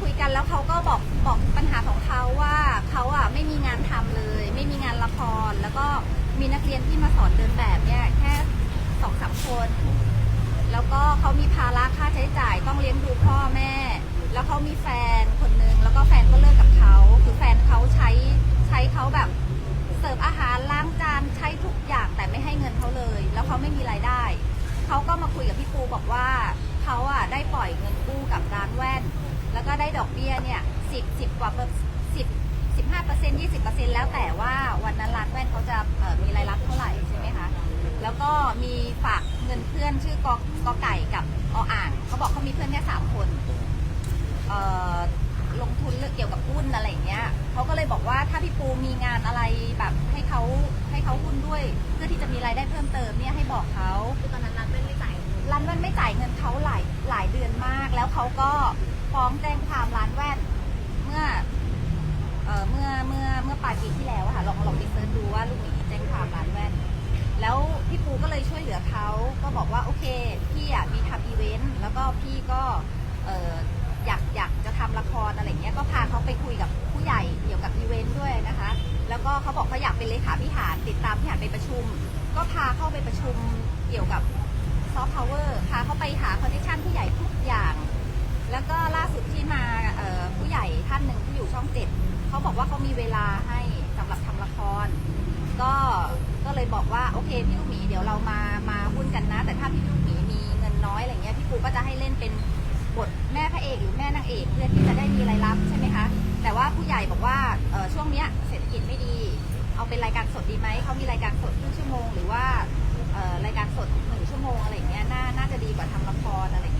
คุยกันแล้วเขาก็บอกบอกปัญหาของเขาว่าเขาอะไม่มีงานทำเลย ไม่มีงานละคร แล้วก็มีนักเรียนที่มาสอนเดินแบบเนี่ยแค่สองสามคน แล้วก็เขามีภาระค่าใช้จ่ายต้องเลี้ยงดูพ่อแม่ แล้วเขามีแฟนคนนึงแล้วก็แฟนก็เลิกกับเขาคือแฟนเขาใช้ใช้เขาแบบเสิร์ฟอาหารล้างจานใช้ทุกอย่างแต่ไม่ให้เงินเขาเลย แล้วเขาไม่มีรายได้เขาก็มาคุยกับพี่ปูบอกว่าเขาอะได้ปล่อยเงินกู้กับร้านแว่น แล้วก็ได้ดอกเบี้ยเนี่ยสิบสิบกว่าสิบสิบห้าเปอร์เซ็นต์ยี่สิบเปอร์เซ็นต์แล้วแต่ว่าวันนั้นร้านแว่นเขาจะเอ่อมีรายรับเท่าไหร่ใช่ไหมคะ แล้วก็มีฝากเงินเพื่อนชื่อกอกอไก่กับออ่างเขาบอกเขามีเพื่อนแค่สามคนเอ่อลงทุนเรื่องเกี่ยวกับหุ้นอะไรอย่างเงี้ยเขาก็เลยบอกว่าถ้าพี่ปูมีงานอะไรแบบให้เขาให้เขาหุ้นด้วย เพื่อที่จะมีรายได้เพิ่มเติมเนี่ยให้บอกเขาคือตอนนั้นร้านเป็นไม่จ่ายร้านแว่นไม่จ่ายเงินเขาหลายหลายเดือนมาก แล้วเขาก็ ฟ้องแจ้งความร้านแว่น เมื่อเอ่อเมื่อเมื่อเมื่อปลายปีที่แล้วอะค่ะลองลองไปเซิร์ชดูว่าลูกหมีแจ้งความร้านแว่น แล้วพี่ปูก็เลยช่วยเหลือเขาก็บอกว่าโอเค พี่อะมีทำอีเวนต์แล้วก็พี่ก็เอ่ออยากอยากจะทำละครอะไรเงี้ยก็พาเขาไปคุยกับผู้ใหญ่เกี่ยวกับอีเวนต์ด้วยนะคะ แล้วก็เขาบอกเขาอยากเป็นเลขาพิหารติดตามพิหารไปประชุม ก็พาเข้าไปประชุมเกี่ยวกับซอฟต์พาวเวอร์พาเขาไปหาคอนเนคชั่นผู้ใหญ่ทุกอย่าง แล้วก็ล่าสุดที่มาผู้ใหญ่ท่านหนึ่งที่อยู่ช่องเจ็ดเขาบอกว่าเขามีเวลาให้สำหรับทำละคร ก็ก็เลยบอกว่าโอเคพี่ลูกหมีเดี๋ยวเรามามาหุ้นกันนะ แต่ถ้าพี่ลูกหมีมีเงินน้อยอะไรเงี้ยพี่ปูก็จะให้เล่นเป็นบทแม่พระเอกหรือแม่นางเอกเพื่อที่จะได้มีรายรับใช่ไหมคะแต่ว่าผู้ใหญ่บอกว่าช่วงเนี้ยเศรษฐกิจไม่ดี เอาเป็นรายการสดดีไหมเขามีรายการสดครึ่งชั่วโมงหรือว่ารายการสดหนึ่งชั่วโมงอะไรเงี้ยน่าน่าจะดีกว่าทำละครอะไรเ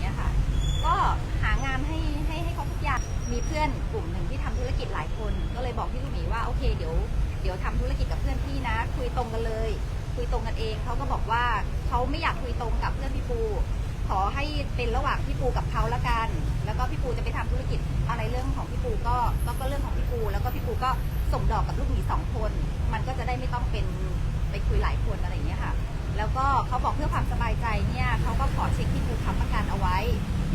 งี้ย ก็หางานให้ให้ให้เขาทุกอย่างมีเพื่อนกลุ่มหนึ่งที่ทำธุรกิจหลายคน ก็เลยบอกพี่ลูกหมีว่าโอเคเดี๋ยวเดี๋ยวทำธุรกิจกับเพื่อนพี่นะ คุยตรงกันเลย คุยตรงกันเองเขาก็บอกว่าเขาไม่อยากคุยตรงกับเพื่อนพี่ปู ขอให้เป็นระหว่างพี่ปูกับเขาละกัน แล้วก็พี่ปูจะไปทำธุรกิจอะไรเรื่องของพี่ปูก็ก็ก็เรื่องของพี่ปู แล้วก็พี่ปูก็ส่งดอกกับลูกหมีสองคน มันก็จะได้ไม่ต้องเป็นไปคุยหลายคนอะไรอย่างเงี้ยค่ะ แล้วก็เขาบอกเพื่อความสบายใจเนี่ยเขาก็ขอเช็คพี่ปูค้ำประกันเอาไว้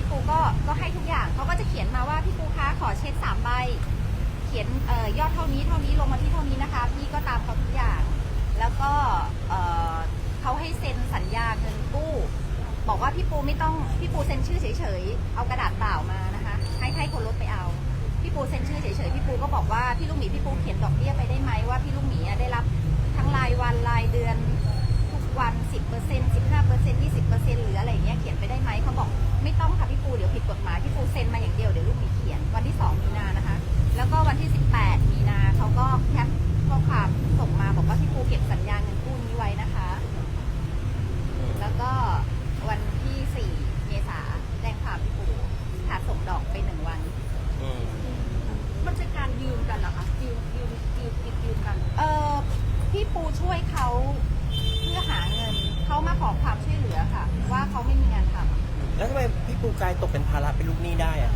พี่ปูก็ก็ให้ทุกอย่างเขาก็จะเขียนมาว่าพี่ปูคะขอเช็คสามใบ เขียนเอ่อยอดเท่านี้เท่านี้ลงมาที่เท่านี้นะคะ พี่ก็ตามเขาทุกอย่าง แล้วก็เอ่อเขาให้เซ็นสัญญาเงินกู้ บอกว่าพี่ปูไม่ต้องพี่ปูเซ็นชื่อเฉยๆเอากระดาษเปล่ามานะคะ ให้ให้คนรถไปเอาพี่ปูเซ็นชื่อเฉยๆพี่ปูก็บอกว่าพี่ลูกหมีพี่ปูเขียนดอกเบี้ยไปได้ไหมว่าพี่ลูกหมีได้รับทั้งรายวันรายเดือนทุกวัน10% 15% 20%หรืออะไรอย่างเงี้ยเขียนไปได้ไหมเขาบอก ไม่ต้องค่ะพี่ปูเดี๋ยวผิดกฎหมายพี่ปูเซ็นมาอย่างเดียวเดี๋ยวลูกมีเขียนวันที่สองมีนานะคะ แล้วก็วันที่ 18 มีนาเขาก็แคปข้อความส่งมาบอกว่าพี่ปูเก็บสัญญาเงินกู้นี้ไว้นะคะ แล้วก็วันที่ 4 เมษาแจ้งความพี่ปูขาดส่งดอกไปหนึ่งวัน อืม มันเป็นการยืมกันเหรอคะยืมยืมยืมยืมยืมกัน เออพี่ปูช่วยเขาเพื่อหาเงิน เขามาขอความช่วยเหลือค่ะ ว่าเขาไม่มีงานทำ แล้วทำไมพี่ปูกลายตกเป็นภาระเป็นลูกหนี้ได้อะ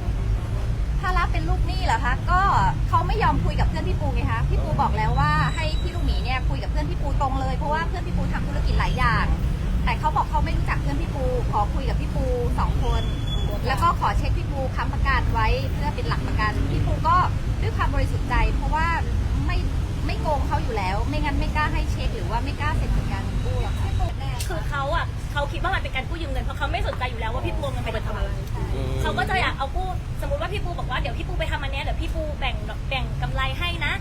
ถ้ารับ เป็นลูกหนี้เหรอคะก็เขาไม่ยอมคุยกับเพื่อนพี่ปูไงคะพี่ปูบอกแล้วว่าให้พี่ลูกหมีเนี่ยคุยกับเพื่อนพี่ปูตรงเลยเพราะว่าเพื่อนพี่ปูทำธุรกิจหลายอย่าง แต่เขาบอกเขาไม่รู้จักเพื่อนพี่ปู ขอคุยกับพี่ปูสองคน แล้วก็ขอเช็คพี่ปูค้ำประกันไว้เพื่อเป็นหลักประกันพี่ปูก็ด้วยความบริสุทธิ์ใจ เพราะว่าไม่ไม่โกงเขาอยู่แล้ว ไม่งั้นไม่กล้าให้เช็คหรือว่าไม่กล้าเซ็นสัญญาเงินกู้หรอกค่ะ คือเขาอะเขาคิดว่ามันเป็นการกู้ยืมเงินเพราะเขาไม่สนใจอยู่แล้วว่าพี่ปูเอาเงินไปทำอะไร เดี๋ยวพี่ปูไปทำอันเนี้ยเดี๋ยวพี่ปูแบ่งแบ่งกำไรให้นะ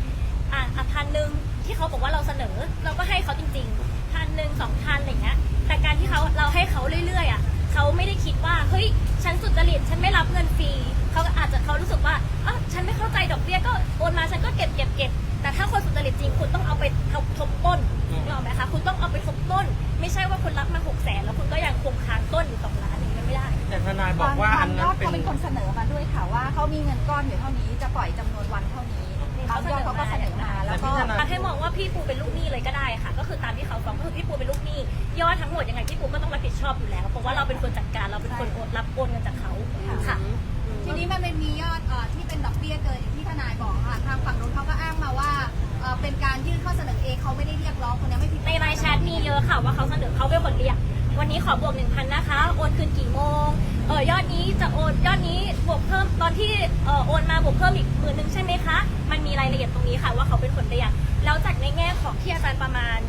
อะอะพันหนึ่งที่เขาบอกว่าเราเสนอ เราก็ให้เขาจริงๆพันหนึ่งสองพันอะไรเงี้ยแต่การที่เขาเราให้เขาเรื่อยๆอะเขาไม่ได้คิดว่าเฮ้ยฉันสุจริตฉันไม่รับเงินฟรีเขาก็อาจจะเขารู้สึกว่าอ๋อฉันไม่เข้าใจดอกเบี้ยก็โอนมาฉันก็เก็บเก็บเก็บแต่ถ้าคนสุจริตจริงคุณต้องเอาไปทบทบต้นนึกออกไหมคะคุณต้องเอาไปทบต้น ไม่ใช่ว่าคุณรับมาหกแสนแล้วคุณก็ยังคงค้างต้นอยู่สอง แต่ทนายบอกว่าอันบางยนั้อนดเป็น เขาเป็นคนเสนอมาด้วยค่ะว่าเขามีเงินก้อนอยู่เท่านี้จะปล่อยจำนวนวันเท่านี้บางยอดเขาก็เสนอมาแล้วก็แต่ให้มองว่าพี่ปูเป็นลูกหนี้เลยก็ได้ค่ะ ก็คือตามที่เขาฟ้องก็คือพี่ปูเป็นลูกหนี้ยอดทั้งหมดยังไงพี่ปูก็ต้องรับผิดชอบอยู่แล้ว เพราะว่าเราเป็นคนจัดการเราเป็นคนโอนรับโอนเงินจากเขาค่ะ ทีนี้มันมียอดเอ่อที่เป็นดอกเบี้ยเกินอย่างที่ทนายบอกค่ะทางฝั่งนู้นเขาก็อ้างมาว่าเอ่อเป็นการยื่นข้อเสนอเองเขาไม่ได้เรียกร้องคนนี้ไม่ผิดในไลน์แชทมีเยอะค่ะว่าเขาเสนอเขาเป็นคนเรียก วันนี้ขอบวกหนึ่งพันนะคะ โอนคืนกี่โมงเออยอดนี้จะโอนยอดนี้บวกเพิ่มตอนที่เอ่อโอนมาบวกเพิ่มอีกหมื่นหนึ่งใช่ไหมคะ มันมีรายละเอียดตรงนี้ค่ะว่าเขาเป็นคนเรียกแล้วจากในแง่ของที่อาจารย์ประมาณ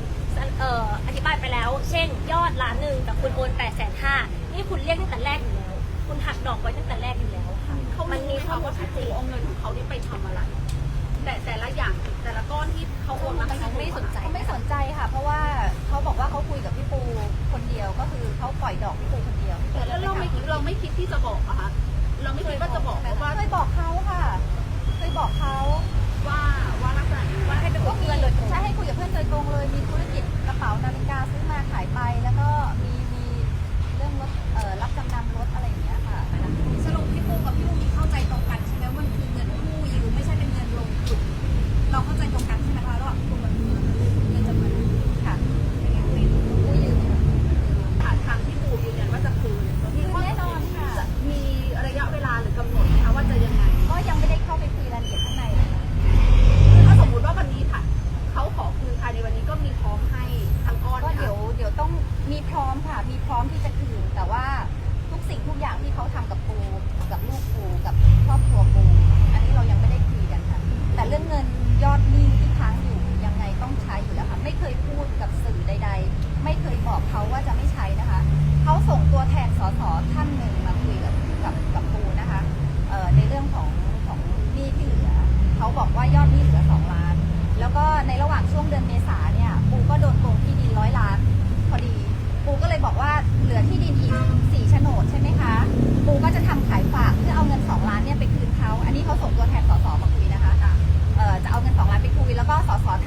เอ่ออธิบายไปแล้ว เช่น ยอดล้านหนึ่งแต่คุณโอนแปดแสนห้านี่คุณเรียกตั้งแต่แรกอยู่แล้วคุณหักดอกไว้ตั้งแต่แรกอยู่แล้วค่ะเขามัมันมีมีข้อคำมูลว่าชัพี่ดเจปูนเอาเงินของเขานี่ไปทำอะไร แต่แต่ละอย่างแต่ละก้อนที่เขาโอนมาให้เขาเขาไม่ไม่สสนนใจใจเขาไม่สนใจค่ะ เพราะว่าเขาบอกว่าเขา ปล่อยดอกพี่ปูคนเดียวแล้วเราไม่เราไม่คิดที่จะบอกอะคะเราไม่คิดว่าจะบอกเพราะว่าเคยบอกเขาค่ะเคยบอกเขาว่าว่าลักษณะนี้ว่าให้ไปกก็ดมีเงินโดยตรงใช่ให้คุยกับเพื่อนโดยตรงเลยมีธุรกิจกระเป๋านาฬิกาซื้อมาขายไปแล้วก็มีมีเรื่องรถเอ่อรับจำนำรถอะไรอย่างเงี้ยค่ะสรุปพี่ปูกับพี่ลูกมีเข้าใจตรงกันใช่ไหมว่ามันคือเงินกู้ยืมไม่ใช่เป็นเงินลงทุนเราเข้าใจตรงกันใช่ไหมคะระหว่างพี่ปูกับ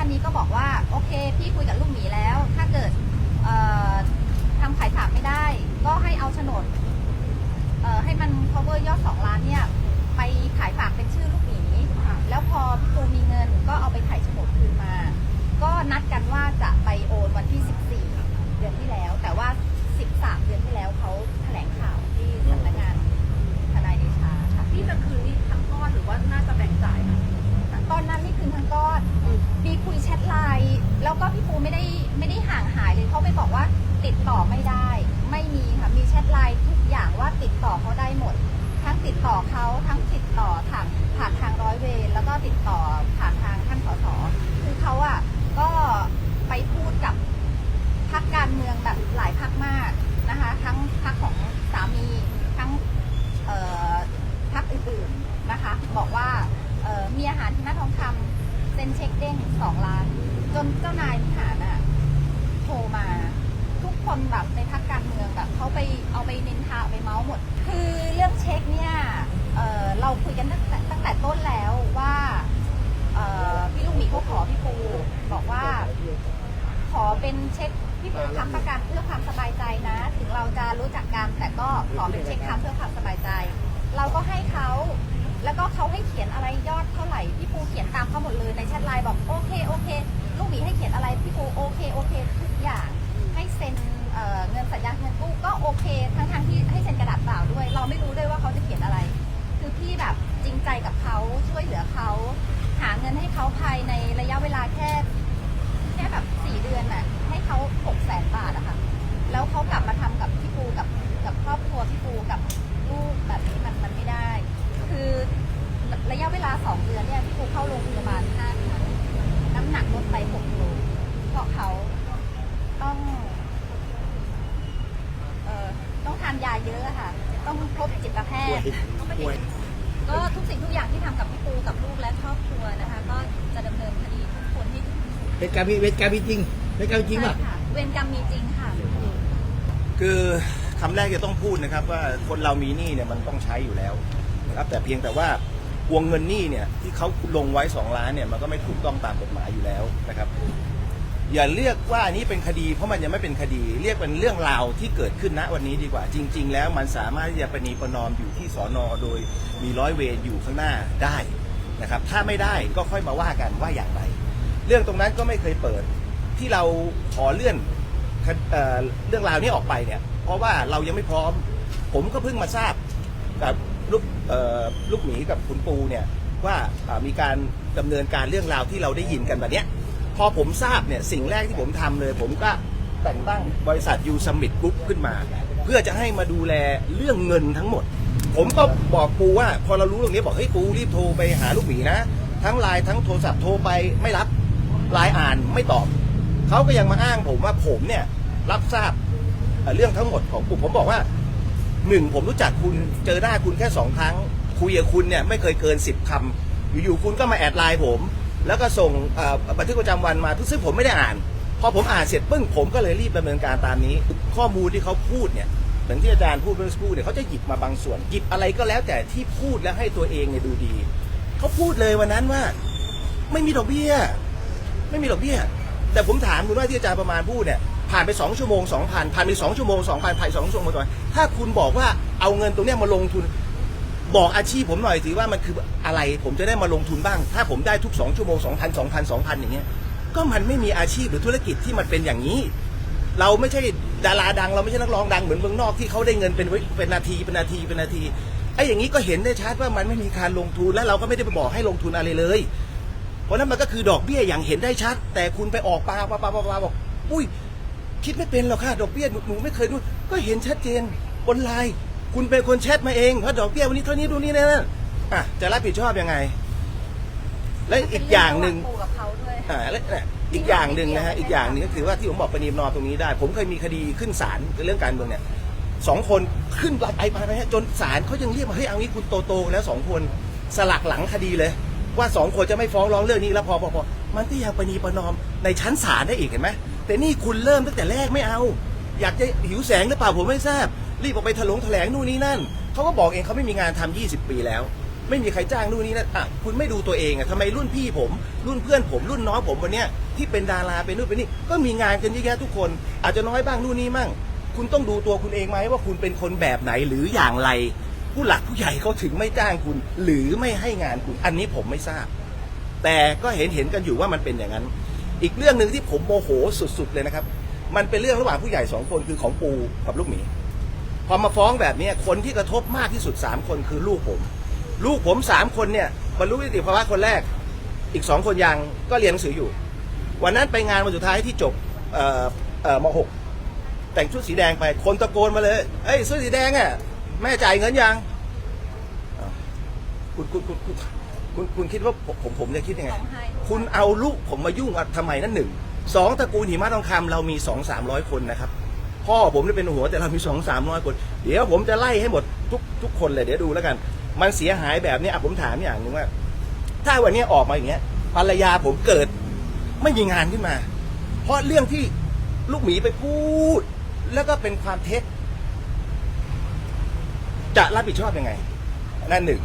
านนี้ก็บอกว่าโอเค พี่คุยกับลูกหมีแล้ว ถ้าเกิดทำขายฝากไม่ได้ ก็ให้เอาโฉนดให้มัน cover ยอดสองล้านเนี่ยไปขายฝากเป็นชื่อลูกหมีแล้วพอพี่ตูมีเงินก็เอาไปถ่ายโฉนดคืนมา ก็นัดกันว่าจะไปโอนวันที่ 14 เดือนที่แล้ว แต่ว่า 13 เดือนที่แล้วเขาแถลงข่าวที่สำนักงานทนายเดชาค่ะ ที่จะคืนนี่ทั้งก้อนหรือว่าน่าจะแบ่งจ่ายคะ ตอนนั้นนี่คืนทั้งก้อนมีคุยแชทไลน์แล้วก็พี่ปูไม่ได้ไม่ได้ห่างหายเลยเขาไปบอกว่าติดต่อไม่ได้ ไม่มีค่ะ มีแชทไลน์ทุกอย่างว่าติดต่อเขาได้หมด ทั้งติดต่อเขาทั้งติดต่อทางผ่านทางร้อยเวรแล้วก็ติดต่อผ่านทางท่านสสคือเขาอะก็ไปพูดกับพักการเมืองแบบหลายพักมากนะคะ ทั้งพักของสามีทั้งเอ่อพักอื่นๆนะคะ บอกว่าเอ่อมีอาหารที่หน้าทองคำเซ็นเช็คเด้ งสองล้าน จนเจ้านายทหารอะโทรมา ทุกคนแบบในพักการเมืองแบบเขาไปเอาไปนินทาเอาไปเมาส์หมด คือเรื่องเช็คเนี่ยเเราคุยกันตั้งแต่ตั้งแต่ต้นแล้วว่าพี่ลูกหมีเขาขอพี่ปูบอกว่า ขอเป็นเช็คพี่ปูค้ำประ การมีเป็นการมีจริงเป็นการมีจริงป่ะ ใช่ค่ะเวรกรรมมีจริงค่ะ คือคำแรกจะต้องพูดนะครับว่าคนเรามีหนี้เนี่ยมันต้องใช้อยู่แล้วนะครับแต่เพียงแต่ว่าวงเงินหนี้เนี่ยที่เขาลงไว้ 2 ล้านเนี่ยมันก็ไม่ถูกต้องตามกฎหมายอยู่แล้วนะครับ อย่าเรียกว่าอันนี้เป็นคดีเพราะมันยังไม่เป็นคดี เรียกเป็นเรื่องราวที่เกิดขึ้นณวันนี้ดีกว่า จริง ๆ แล้วมันสามารถที่จะประนีประนอมอยู่ที่สอนอโดยมีร้อยเวรอยู่ข้างหน้าได้นะครับ ถ้าไม่ได้ก็ค่อยมาว่ากันว่าอย่างไร เรื่องตรงนั้นก็ไม่เคยเปิด ที่เราขอเลื่อนเออเรื่องราวนี้ออกไปเนี่ย เพราะว่าเรายังไม่พร้อม ผมก็เพิ่งมาทราบกับลูกลูกหมีกับคุณปูเนี่ยว่ามีการดำเนินการเรื่องราวที่เราได้ยินกันแบบนี้พอผมทราบเนี่ยสิ่งแรกที่ผมทำเลย ผมก็แต่งตั้งบริษัทยูสมิ t กรุ๊ปขึ้นมา เพื่อจะให้มาดูแลเรื่องเงินทั้งหมด ผมก็บอกปูว่า พอเรารู้เรื่องนี้บอกเฮ้ยปูรีบโทรไปหาลูกหมีนะ ทั้งไลน์ทั้งโทรศัพท์โทรไปไม่รับ ไลน์อ่านไม่ตอบเขาก็ยังมาอ้างผมว่าผมเนี่ยรับทราบเรื่องทั้งหมดของปูผมบอกว่าหนึ่งผมรู้จักคุณเจอหน้าคุณแค่สองครั้ง คุยกับคุณเนี่ยไม่เคยเกินสิบคำอยู่ๆคุณก็มาแอดไลน์ผม แล้วก็ส่งบันทึกประจำวันมาซึ่งผมไม่ได้อ่าน พอผมอ่านเสร็จปึ้งผมก็เลยรีบดำเนินการตามนี้ ข้อมูลที่เขาพูดเนี่ยเหมือนที่อาจารย์พูดเมื่อสักครู่เนี่ยเขาจะหยิบมาบางส่วนหยิบอะไรก็แล้วแต่ที่พูดแล้วให้ตัวเองเนี่ยดูดี เขาพูดเลยวันนั้นว่า ไม่มีดอกเบี้ย ไม่มีดอกเบี้ย แต่ผมถามคุณว่าที่อาจารย์ประมาณพูดเนี่ยผ่านไป 2 ชั่วโมง2,000ผ่านไป2ชั่วโมง2,000ผ่าน2ชั่วโมงก่อถ้าคุณบอกว่าเอาเงินตรงเนี้ยมาลงทุนบอกอาชีพผมหน่อยสิว่ามันคืออะไรผมจะได้มาลงทุนบ้าง ถ้าผมได้ทุก 2 ชั่วโมง2,000 2,000 2,000 อย่างเงี้ยก็มันไม่มีอาชีพหรือธุรกิจที่มันเป็นอย่างนี้ เราไม่ใช่ดาราดัง เราไม่ใช่นักร้องดังเหมือนเมืองนอกที่เขาได้เงินเป็นวิเป็นนาทีเป็นนาทีเป็นนาทีไอ้อย่างนี้ก็เห็นได้ชัดว่ามันไม่มีการลงทุนและเราก็ไม่ได้ไปบอกให้ลงทุนอะไรเลย เพราะนั้นมันก็คือดอกเบี้ยอย่างเห็นได้ชัด แต่คุณไปออกปลาปลาปลาปลาปลาบอกอุ้ย คิดไม่เป็นหรอกค่ะดอกเบี้ยหนูหนูไม่เคยดูก็เห็นชัดเจนบนไลน์คุณเป็นคนแชทมาเองว่าดอกเบี้ยวันนี้เท่านี้ดูนี่นะอะจะรับผิดชอบยังไง และอีกอย่างหนึ่งปูกับเขาด้วยอ่าและและอีกอย่างหนึ่งนะฮะอีกอย่างหนึ่งก็คือว่าที่ผมบอกประนีประนอมตรงนี้ได้ ผมเคยมีคดีขึ้นศาลเรื่องการเมืองเนี่ยสองคนขึ้นไปไปไปฮะจนศาลเขายังเรียกมาเฮ้ยเอางี้คุณโตโตๆแล้วสองคนสลักหลังคดีเลย ว่าสองคนจะไม่ฟ้องร้องเรื่องนี้แล้วพอพอพอมันก็ยังประนีประนอมในชั้นศาลได้อีกเห็นไหมแต่นี่คุณเริ่มตั้งแต่แรกไม่เอา อยากจะหิวแสงหรือเปล่าผมไม่ทราบ รีบออกไปถลงแถลงนู่นนี่นั่นเขาก็บอกเองเขาไม่มีงานทำ20 ปีแล้ว ไม่มีใครจ้างนู่นนี่นั่นอะคุณไม่ดูตัวเองอะทำไมรุ่นพี่ผม รุ่นเพื่อนผม รุ่นน้องผมวันเนี้ยที่เป็นดาราเป็นนู่นเป็นนี่ก็มีงานกันเยอะแยะทุกคน อาจจะน้อยบ้างนู่นนี่มั่งคุณต้องดูตัวคุณเองไหมว่าคุณเป็นคนแบบไหนหรืออย่างไร ผู้หลักผู้ใหญ่เขาถึงไม่จ้างคุณ หรือไม่ให้งานคุณ อันนี้ผมไม่ทราบ แต่ก็เห็นเห็นกันอยู่ว่ามันเป็นอย่างนั้น อีกเรื่องหนึ่งที่ผมโมโหสุดๆเลยนะครับ มันเป็นเรื่องระหว่างผู้ใหญ่สองคนคือของปูกับลูกหมี พอมาฟ้องแบบนี้คนที่กระทบมากที่สุดสามคนคือลูกผม ลูกผมสามคนเนี่ยบรรลุนิติภาวะคนแรก อีกสองคนยังก็เรียนหนังสืออยู่ วันนั้นไปงานวันสุดท้ายที่จบเออเออมหกแต่งชุดสีแดงไป คนตะโกนมาเลย เอ้ยเสื้อสีแดงอะ แม่จ่ายเงินยังอ้าวคุณคุณคุณคุณคุณคุณคิดว่าผมผมผมจะคิดยังไงร้องไห้คุณเอาลูกผมมายุ่งอะทำไมนั่นหนึ่งสองตระกูลหิมะทองคำเรามีสองสามร้อยคนนะครับ พ่อผมนี่เป็นหัวแต่เรามีสองสามร้อยคน เดี๋ยวผมจะไล่ให้หมดทุกทุกคนเลยเดี๋ยวดูแล้วกัน มันเสียหายแบบนี้อะผมถามอย่างหนึ่งว่า ถ้าวันนี้ออกมาอย่างเงี้ยภรรยาผมเกิด ไม่มีงานขึ้นมา เพราะเรื่องที่ลูกหมีไปพูด แล้วก็เป็นความเท็จ จะรับผิดชอบยังไง นั่นหนึ่ง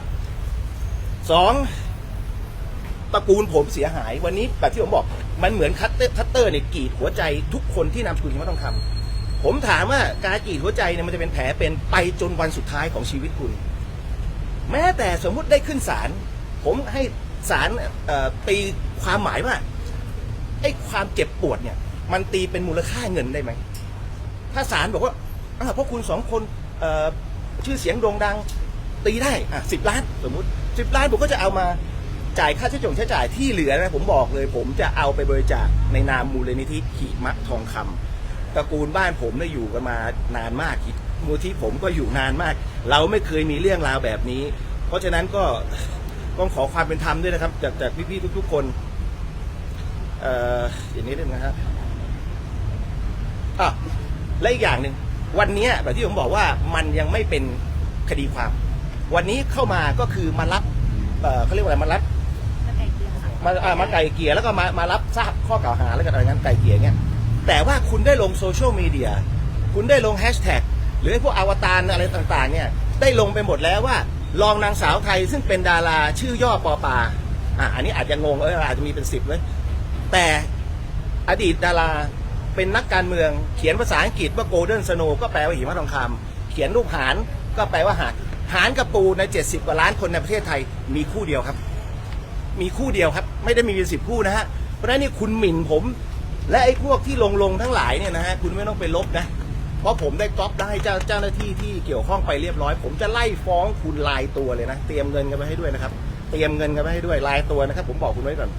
สองตระกูลผมเสียหาย วันนี้แบบที่ผมบอก มันเหมือนคัตเตอร์คัตเตอร์เนี่ยกรีดหัวใจทุกคนที่นามสกุลหิมะทองคำผมถามว่าการกรีดหัวใจเนี่ยมันจะเป็นแผลเป็นไปจนวันสุดท้ายของชีวิตคุณ แม้แต่สมมุติได้ขึ้นศาลผมให้ศาลตีความหมายว่าไอ้ความเจ็บปวดเนี่ย มันตีเป็นมูลค่าเงินได้ไหม ถ้าศาลบอกว่าอ้าวเพราะคุณสองคน ชื่อเสียงโด่งดัง ตีได้อะสิบล้านสมมุติสิบล้านผมก็จะเอามาจ่ายค่าใช้จ่ายใช้จ่ายที่เหลือนะผมบอกเลย ผมจะเอาไปบริจาคในนามมูลนิธิขีมะทองคำตระกูลบ้านผมเนี่ยอยู่กันมานานมากมูลที่ผมก็อยู่นานมาก เราไม่เคยมีเรื่องราวแบบนี้ เพราะฉะนั้นก็ต้องขอความเป็นธรรมด้วยนะครับ จากจากพี่ๆทุก ๆ คนเอ่ออย่างนี้ด้วยนะครับอะและอีกอย่างหนึ่ง วันนี้แบบที่ผมบอกว่ามันยังไม่เป็นคดีความ วันนี้เข้ามาก็คือมารับเเขาเรียกว่าอะไรมารับมาามาไก่เกลี่ยแล้วก็มามารับทราบข้อกล่าวหาแล้วกันอะไรงั้นไก่เกลี่ยเงี้ยแต่ว่าคุณได้ลงโซเชียลมีเดียคุณได้ลงแฮชแท็กหรือพวกอวตารอะไรต่างๆ เนี่ยได้ลงไปหมดแล้วว่า รองนางสาวไทยซึ่งเป็นดาราชื่อย่อปอปาอะอันนี้อาจจะงงเอออาจจะมีเป็นสิบเลยแต่อดีตดารา เป็นนักการเมืองเขียนภาษาอังกฤษว่า golden snow ก็แปลว่าหิมะทองคำเขียนรูปหารก็แปลว่าหาดหารกับปูใน 70 กว่าล้านคนในประเทศไทยมีคู่เดียวครับ มีคู่เดียวครับ ไม่ได้มีเป็นสิบคู่นะฮะเพราะฉะนั้นนี่คุณหมิ่นผม และไอ้พวกที่ลงลงทั้งหลายเนี่ยนะฮะคุณไม่ต้องไปลบนะ เพราะผมได้ก๊อปได้เจ้าเจ้าหน้าที่ที่เกี่ยวข้องไปเรียบร้อย ผมจะไล่ฟ้องคุณลายตัวเลยนะ เตรียมเงินกันไปให้ด้วยนะครับ เตรียมเงินกันไปให้ด้วยลายตัวนะครับ ผมบอกคุณไว้ก่อน